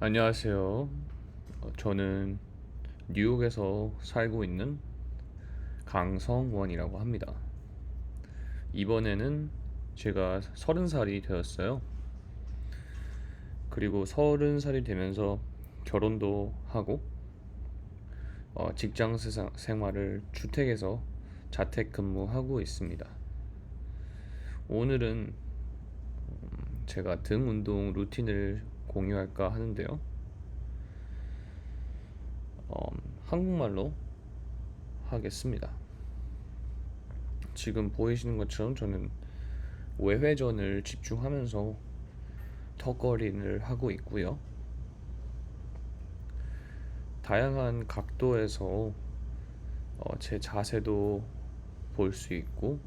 안녕하세요. 어, 저는 뉴욕에서 살고 있는 강성원이라고 합니다. 이번에는 제가 서른 살이 되었어요. 그리고 서른 살이 되면서 결혼도 하고 어, 직장 세상- 생활을 주택에서 자택 근무하고 있습니다. 오늘은 음, 제가 등 운동 루틴을 공유할까 하는데요. 어, 한국말로 하겠습니다. 지금 보이시는 것처럼 저는 외회전을 집중하면서 턱걸이를 하고 있고요. 다양한 각도에서 어, 제 자세도 볼 수 있고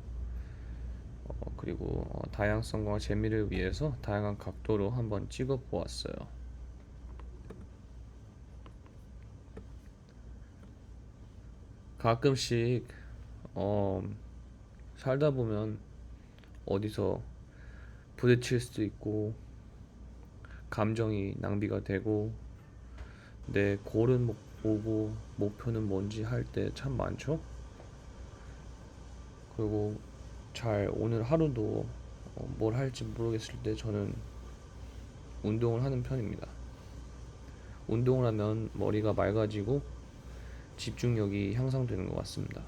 어, 그리고 어, 다양성과 재미를 위해서 다양한 각도로 한번 찍어 보았어요. 가끔씩 어, 살다 보면 어디서 부딪힐 수도 있고 감정이 낭비가 되고 내 골은 못 보고 목표는 뭔지 할 때 참 많죠. 그리고 잘 오늘 하루도 어, 뭘 할지 모르겠을 때 저는 운동을 하는 편입니다. 운동을 하면 머리가 맑아지고 집중력이 향상되는 것 같습니다.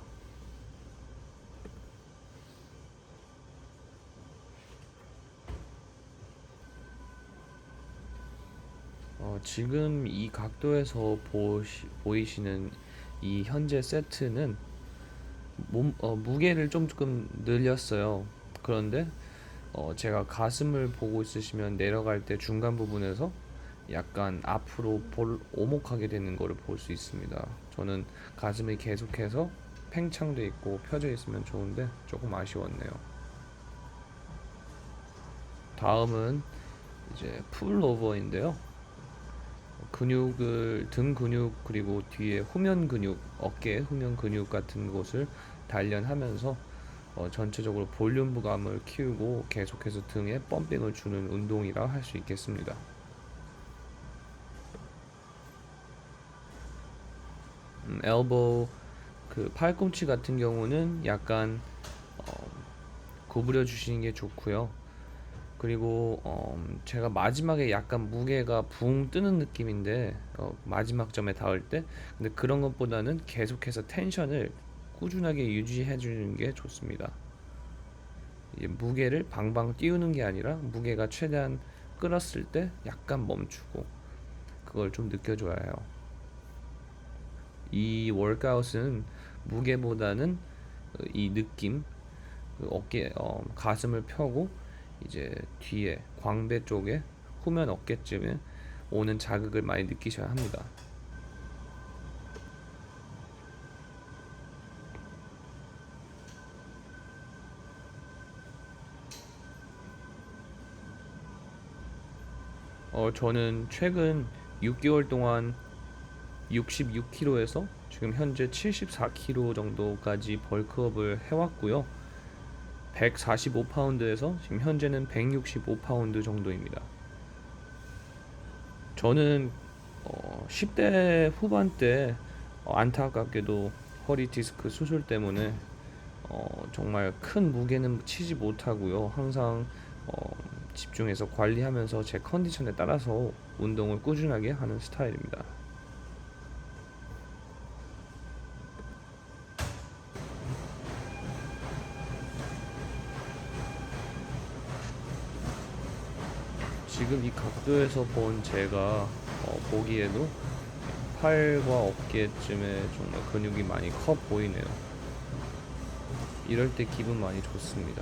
어, 지금 이 각도에서 보시, 보이시는 이 현재 세트는 몸, 어, 무게를 좀 조금 늘렸어요. 그런데 어, 제가 가슴을 보고 있으시면 내려갈 때 중간 부분에서 약간 앞으로 볼, 오목하게 되는 거를 볼수 있습니다. 저는 가슴이 계속해서 팽창돼 있고 펴져 있으면 좋은데 조금 아쉬웠네요. 다음은 이제 풀오버인데요. 근육을 등 근육 그리고 뒤에 후면 근육, 어깨 후면 근육 같은 곳을 단련하면서 어, 전체적으로 볼륨 부감을 키우고 계속해서 등에 펌핑을 주는 운동이라 할 수 있겠습니다. 음, 엘보 그 팔꿈치 같은 경우는 약간 어, 구부려 주시는 게 좋고요. 그리고 어, 제가 마지막에 약간 무게가 붕 뜨는 느낌인데 어, 마지막 점에 닿을 때 근데 그런 것보다는 계속해서 텐션을 꾸준하게 유지해 주는 게 좋습니다. 무게를 방방 띄우는 게 아니라 무게가 최대한 끌었을 때 약간 멈추고 그걸 좀 느껴줘야 해요. 이 월크아웃은 무게보다는 그이 느낌, 그 어깨, 어, 가슴을 펴고 이제 뒤에 광배 쪽에 후면 어깨쯤에 오는 자극을 많이 느끼셔야 합니다. 어, 저는 최근 6개월 동안 66kg에서 지금 현재 74kg 정도까지 벌크업을 해왔고요. 145파운드에서 지금 현재는 165파운드 정도입니다. 저는 어, 10대 후반 때 어, 안타깝게도 허리 디스크 수술 때문에 어, 정말 큰 무게는 치지 못하고요. 항상 어, 집중해서 관리하면서 제 컨디션에 따라서 운동을 꾸준하게 하는 스타일입니다. 지금 이 각도에서 본 제가 어, 보기에도 팔과 어깨쯤에 정말 근육이 많이 커 보이네요. 이럴 때 기분 많이 좋습니다.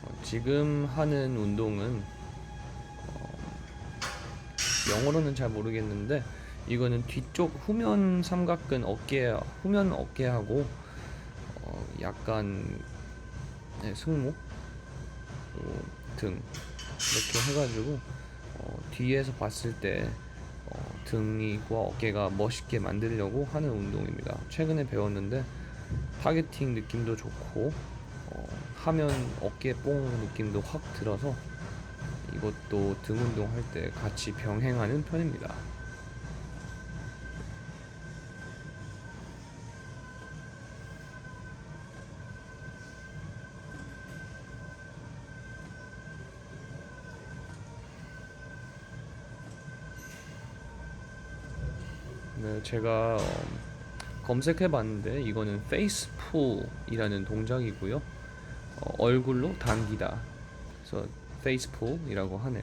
어, 지금 하는 운동은 영어로는 잘 모르겠는데 이거는 뒤쪽 후면 삼각근 어깨 후면 어깨하고 어, 약간 네, 승모 어, 등 이렇게 해가지고 어, 뒤에서 봤을 때 어, 등이과 어깨가 멋있게 만들려고 하는 운동입니다. 최근에 배웠는데 타겟팅 느낌도 좋고 어, 하면 어깨 뽕 느낌도 확 들어서 이것도 등 운동할 때 같이 병행하는 편입니다. 네, 제가 어, 검색해봤는데 이거는 페이스풀이라는 동작이고요. 어, 얼굴로 당기다. 그래서 페이스풀이라고 하네요.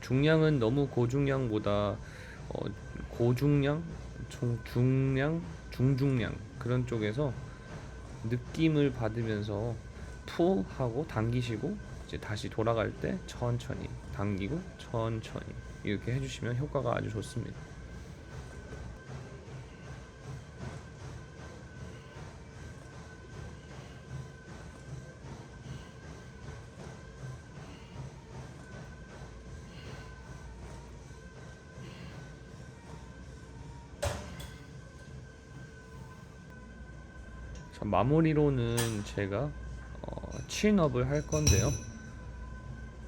중량은 너무 고중량보다 어, 고중량, 중, 중량, 중중량 그런 쪽에서 느낌을 받으면서 푸 하고 당기시고 이제 다시 돌아갈 때 천천히 당기고 천천히 이렇게 해주시면 효과가 아주 좋습니다. 자, 마무리로는 제가 어, 친업을 할 건데요.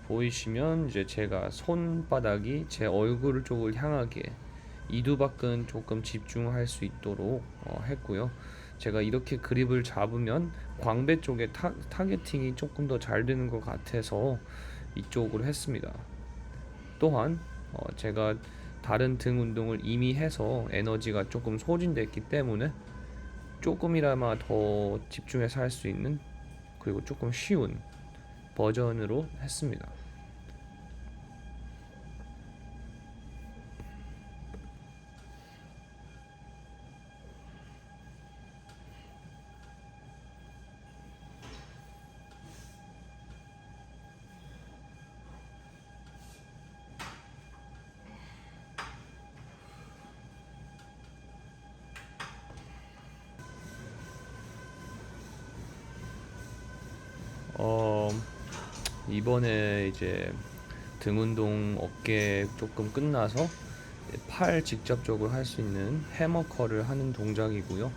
보이시면 이제 제가 손바닥이 제 얼굴 쪽을 향하게 이두박근 조금 집중할 수 있도록 어, 했고요. 제가 이렇게 그립을 잡으면 광배 쪽에 타, 타겟팅이 조금 더 잘 되는 것 같아서 이쪽으로 했습니다. 또한 어, 제가 다른 등 운동을 이미 해서 에너지가 조금 소진됐기 때문에 조금이나마 더 집중해서 할 수 있는 그리고 조금 쉬운 버전으로 했습니다. 이번에 이제 등 운동 어깨 조금 끝나서 팔 직접적으로 할 수 있는 해머컬을 하는 동작이고요.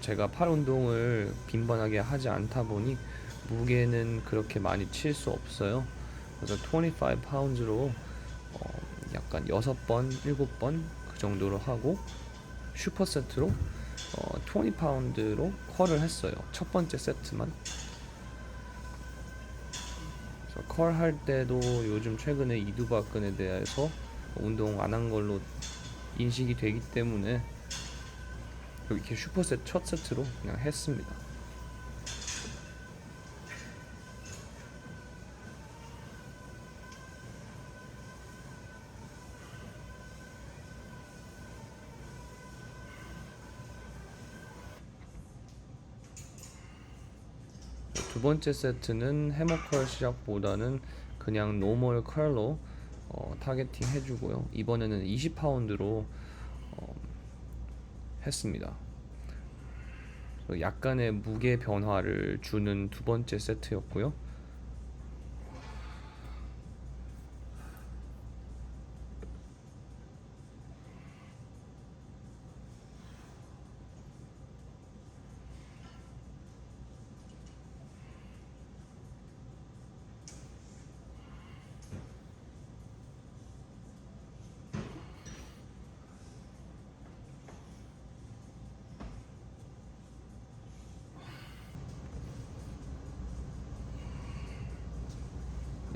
제가 팔 운동을 빈번하게 하지 않다 보니 무게는 그렇게 많이 칠 수 없어요. 그래서 25 파운드로 어 약간 6번, 7번 그 정도로 하고 슈퍼 세트로 어, 20 파운드로 컬을 했어요. 첫 번째 세트만. 컬 할 때도 요즘 최근에 이두박근에 대해서 운동 안 한 걸로 인식이 되기 때문에 이렇게 슈퍼셋 첫 세트로 그냥 했습니다. 두 번째 세트는 해머컬 시작보다는 그냥 노멀 컬로 어, 타겟팅 해주고요. 이번에는 20파운드로 어, 했습니다. 약간의 무게 변화를 주는 두 번째 세트였고요.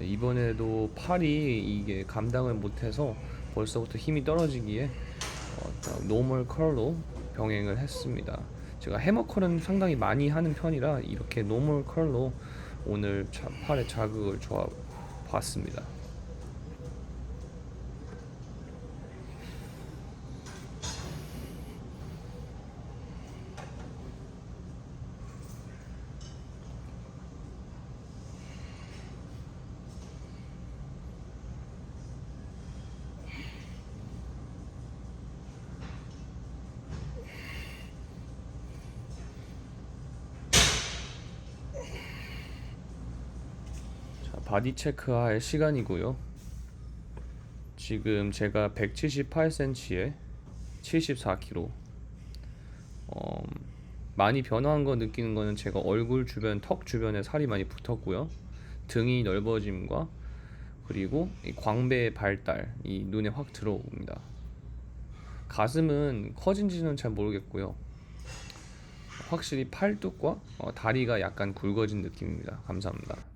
네, 이번에도 팔이 이게 감당을 못해서 벌써부터 힘이 떨어지기에 어, 노멀 컬로 병행을 했습니다. 제가 해머 컬은 상당히 많이 하는 편이라 이렇게 노멀 컬로 오늘 자, 팔에 자극을 줘 봤습니다. 자, 바디 체크할 시간이고요. 지금 제가 178cm에 74kg. 어, 많이 변화한 거 느끼는 거는 제가 얼굴 주변 턱 주변에 살이 많이 붙었고요. 등이 넓어짐과 그리고 이 광배의 발달, 이 눈에 확 들어옵니다. 가슴은 커진지는 잘 모르겠고요. 확실히 팔뚝과 어, 다리가 약간 굵어진 느낌입니다. 감사합니다.